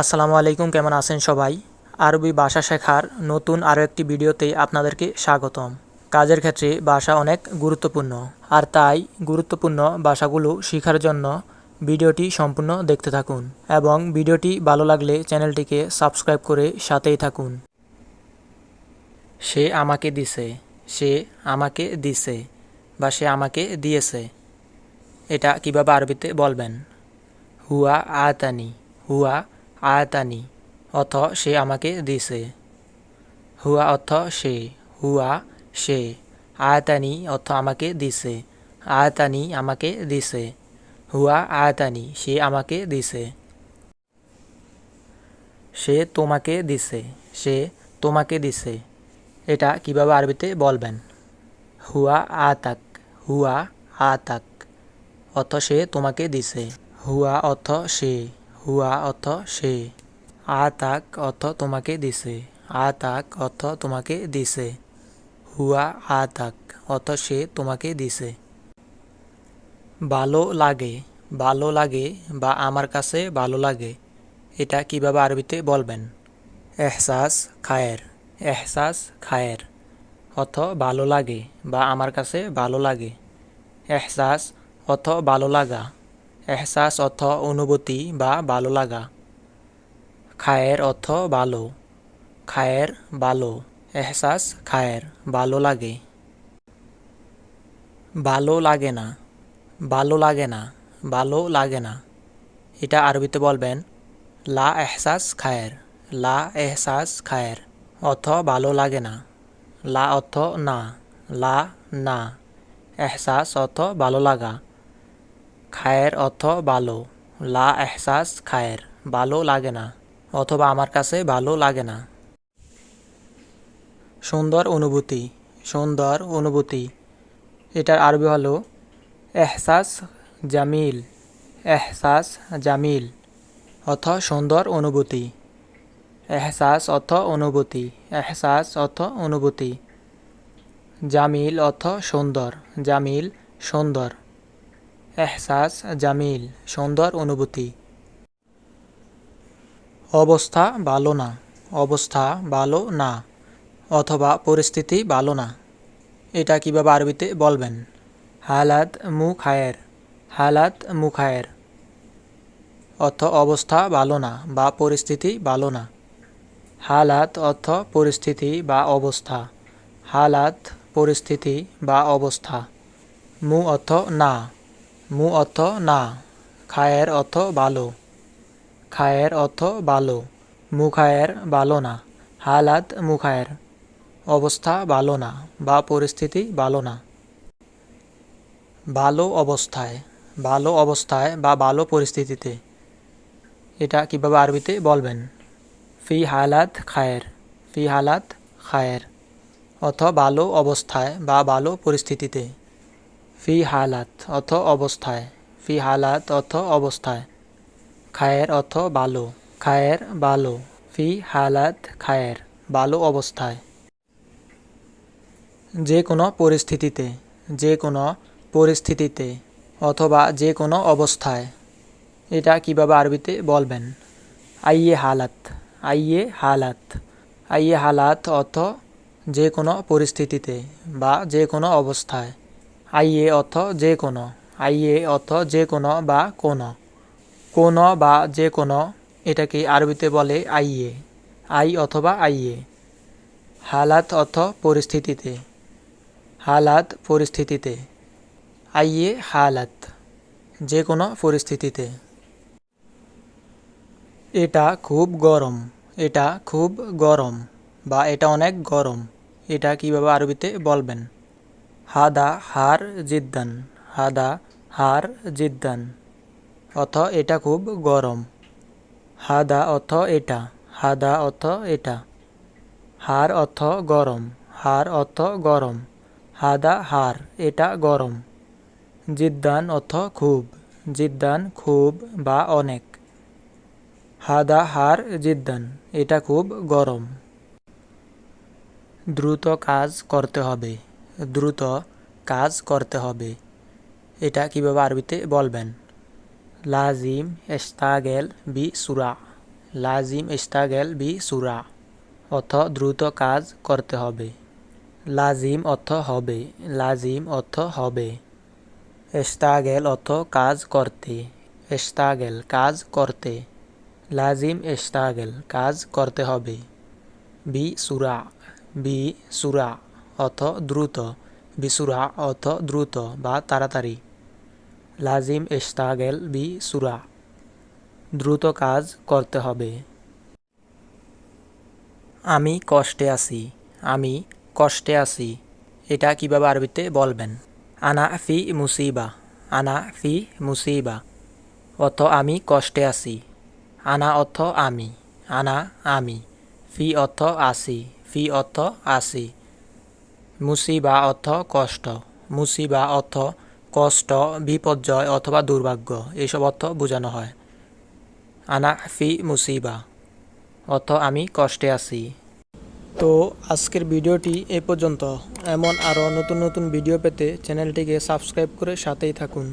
আসসালামু আলাইকুম, কেমন আছেন সবাই? আরবি ভাষা শেখার নতুন আরও একটি ভিডিওতে আপনাদেরকে স্বাগতম। কাজের ক্ষেত্রে ভাষা অনেক গুরুত্বপূর্ণ, আর তাই গুরুত্বপূর্ণ ভাষাগুলো শেখার জন্য ভিডিওটি সম্পূর্ণ দেখতে থাকুন এবং ভিডিওটি ভালো লাগলে চ্যানেলটিকে সাবস্ক্রাইব করে সাথেই থাকুন। সে আমাকে দিছে, সে আমাকে দিছে বা সে আমাকে দিয়েছে, এটা কীভাবে আরবিতে বলবেন? হুয়া আতানি, হুয়া আয়াতানি অথ সে আমাকে দিছে। হুয়া অর্থ সে, হুয়া সে। আয়াতানি অর্থ আমাকে দিছে। আয়াতানি আমাকে দিছে। হুয়া আয়াতানি সে আমাকে দিছে। সে তোমাকে দিছে, সে তোমাকে দিছে। এটা কীভাবে আরবিতে বলবেন? হুয়া আতাক হুয়া আতাক। অর্থ সে তোমাকে দিছে। হুয়া অর্থ সে। হুয়া অর্থ সে। আ তাক অর্থ তোমাকে দিছে। আ তাক অর্থ তোমাকে দিছে। হুয়া আ তাক অর্থ সে তোমাকে দিছে। ভালো লাগে ভালো লাগে বা আমার কাছে ভালো লাগে, এটা কীভাবে আরবিতে বলবেন? এহসাস, খায়ের। এহসাস, খায়ের অর্থ ভালো লাগে বা আমার কাছে ভালো লাগে। এহসাস অর্থ ভালো লাগা। এহসাস অর্থ অনুভূতি বা ভালো লাগা। খায়ের অর্থ ভালো খায়ের ভালো এহসাস খায়ের ভালো লাগে। ভালো লাগে না। ভালো লাগে না। ভালো লাগে না। এটা আরবিতে বলবেন, লা এহসাস খায়ের। লা এহসাস খায়ের। অর্থ ভালো লাগে না। লা অর্থ না। লা না। এহসাস অর্থ ভালো লাগা। খায়ের অর্থ ভালো। লা এহসাস খায়ের, ভালো লাগে না, অথবা আমার কাছে ভালো লাগে না। সুন্দর অনুভূতি সুন্দর অনুভূতি। এটার আরবি হলো এহসাস জামিল এহসাস জামিল, অর্থ সুন্দর অনুভূতি। এহসাস অর্থ অনুভূতি, এহসাস অর্থ অনুভূতি। জামিল অর্থ সুন্দর, জামিল সুন্দর। এহসাস জামিল, সুন্দর অনুভূতি। অবস্থা ভালো না, অবস্থা ভালো না, অথবা পরিস্থিতি ভালো না। এটা কীভাবে আরবিতে বলবেন? হালাত মু খায়ের হালাত মু খায়ের অর্থ অবস্থা ভালো না বা পরিস্থিতি ভালো না। হালাত অর্থ পরিস্থিতি বা অবস্থা। হালাত পরিস্থিতি বা অবস্থা। মু অর্থ না। মু অর্থ না, খায়ের অর্থ ভালো খায়ের অর্থ ভালো মুখায়ের ভালো না, হালাত মুখায়ের অবস্থা ভালো না, বা পরিস্থিতি ভালো না। ভালো অবস্থায় ভালো অবস্থায় বা ভালো পরিস্থিতিতে। এটা কীভাবে আরবিতে বলবেন? ফি হালাত খায়ের, ফি হালাত খায়ের। অথ ভালো অবস্থায় বা ভালো পরিস্থিতিতে। ফি হালাত অর্থ অবস্থায়। ফি হালাত অর্থ অবস্থায়। খায়ের অর্থ ভালো খায়ের বালো। ফি হালাত খায়ের। ভালো অবস্থায়। যে কোনো পরিস্থিতিতে। যে কোনো পরিস্থিতিতে অথবা যে কোনো অবস্থায়। এটা কীভাবে আরবিতে বলবেন? আইয়ে হালাত। আইয়ে হালাত। আইয়ে হালাত অর্থ যে কোনো পরিস্থিতিতে বা যে কোনো অবস্থায়। আইয়ে অর্থ যে কোনো, আইয়ে অর্থ যে কোনো বা কোনো। কোনো বা যে কোনো, এটাকে আরবিতে বলে আইয়ে, আই অথবা আইয়ে। হালাত অর্থ পরিস্থিতিতে, হালাত পরিস্থিতিতে, আইয়ে হালাত, যে কোনো পরিস্থিতিতে। এটা খুব গরম, এটা খুব গরম বা এটা অনেক গরম, এটা কীভাবে আরবিতে বলবেন? হাদা হার জিদ্দান, হাদা হার জিদ্দান। অথ এটা খুব গরম। হাদা অর্থ এটা, হাদা অর্থ এটা। হার অর্থ গরম, হার অর্থ গরম। হাদা হার, এটা গরম। জিদ্দান অর্থ খুব, জিদ্দান খুব বা অনেক। হাদা হার জিদ্দান, এটা খুব গরম। দ্রুত কাজ করতে হবে। দ্রুত কাজ করতে হবে। এটা কীভাবে আরবিতে বলবেন? লাজিম এস্তাগেল বি সুরা। লাজিম ইস্তাগেল বি সুরা। অর্থ দ্রুত কাজ করতে হবে। লাজিম অর্থ হবে। লাজিম অর্থ হবে। এস্তাগেল অর্থ কাজ করতে। এস্তাগেল কাজ করতে। লাজিম এস্তাগেল কাজ করতে হবে। বি সুরা। বি সুরা। অর্থ দ্রুত, বিসুরা অর্থ দ্রুত বা তাড়াতাড়ি। লাজিম ইস্তাগেল বি সুরা। দ্রুত কাজ করতে হবে। আমি কষ্টে আছি, আমি কষ্টে আছি, এটা কীভাবে আরবিতে বলবেন? আনা ফি মুসিবা, আনা ফি মুসিবা। অর্থ আমি কষ্টে আছি, আনা অর্থ আমি, আনা আমি। ফি অর্থ আসি, ফি অর্থ আসি। মুসিবা অর্থ কষ্ট। মুসিবা অর্থ কষ্ট, বিপর্যয় অথবা দুর্ভাগ্য। এইসব অর্থ বোঝানো হয়। আনা ফি মুসিবা। অর্থ, আমি কষ্টে আছি। তো আজকের ভিডিওটি এ পর্যন্ত। এমন আরও নতুন নতুন ভিডিও পেতে চ্যানেলটিকে সাবস্ক্রাইব করে সাথেই থাকুন।